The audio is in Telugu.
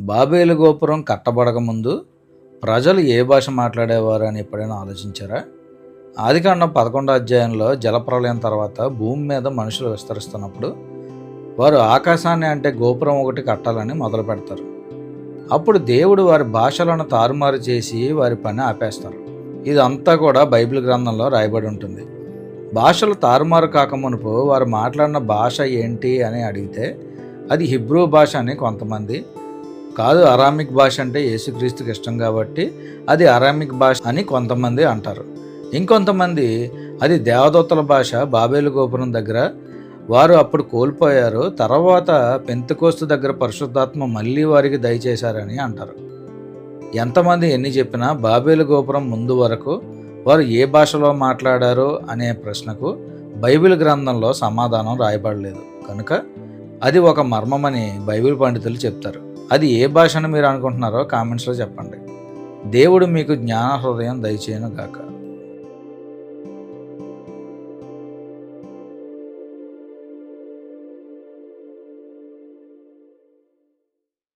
బాబేలు గోపురం కట్టబడక ముందు ప్రజలు ఏ భాష మాట్లాడేవారు అని ఎప్పుడైనా ఆలోచించారా? ఆదికాండం పదకొండో అధ్యాయంలో జలప్రలయం తర్వాత భూమి మీద మనుషులు విస్తరిస్తున్నప్పుడు వారు ఆకాశాన్ని అంటే గోపురం ఒకటి కట్టాలని మొదలు పెడతారు. అప్పుడు దేవుడు వారి భాషలను తారుమారు చేసి వారి పని ఆపేస్తారు. ఇదంతా కూడా బైబిల్ గ్రంథంలో రాయబడి ఉంటుంది. భాషలు తారుమారు కాకమునుపు వారు మాట్లాడిన భాష ఏంటి అని అడిగితే అది హిబ్రూ భాష అని కొంతమంది కాదు అరామిక్ భాష అంటే యేసుక్రీస్తుకి ఇష్టం కాబట్టి అది అరామిక్ భాష అని కొంతమంది అంటారు. ఇంకొంతమంది అది దేవదూతల భాష బాబేలు గోపురం దగ్గర వారు అప్పుడు కోల్పోయారు తర్వాత పెంతకోస్తు దగ్గర పరిశుద్ధాత్మ మళ్ళీ వారికి దయచేశారని అంటారు. ఎంతమంది ఎన్ని చెప్పినా బాబేలు గోపురం ముందు వరకు వారు ఏ భాషలో మాట్లాడారు అనే ప్రశ్నకు బైబిల్ గ్రంథంలో సమాధానం రాయబడలేదు. కనుక అది ఒక మర్మమని బైబిల్ పండితులు చెప్తారు. అది ఏ భాషను మీరు అనుకుంటున్నారో కామెంట్స్లో చెప్పండి. దేవుడు మీకు జ్ఞాన హృదయం దయచేయను గాక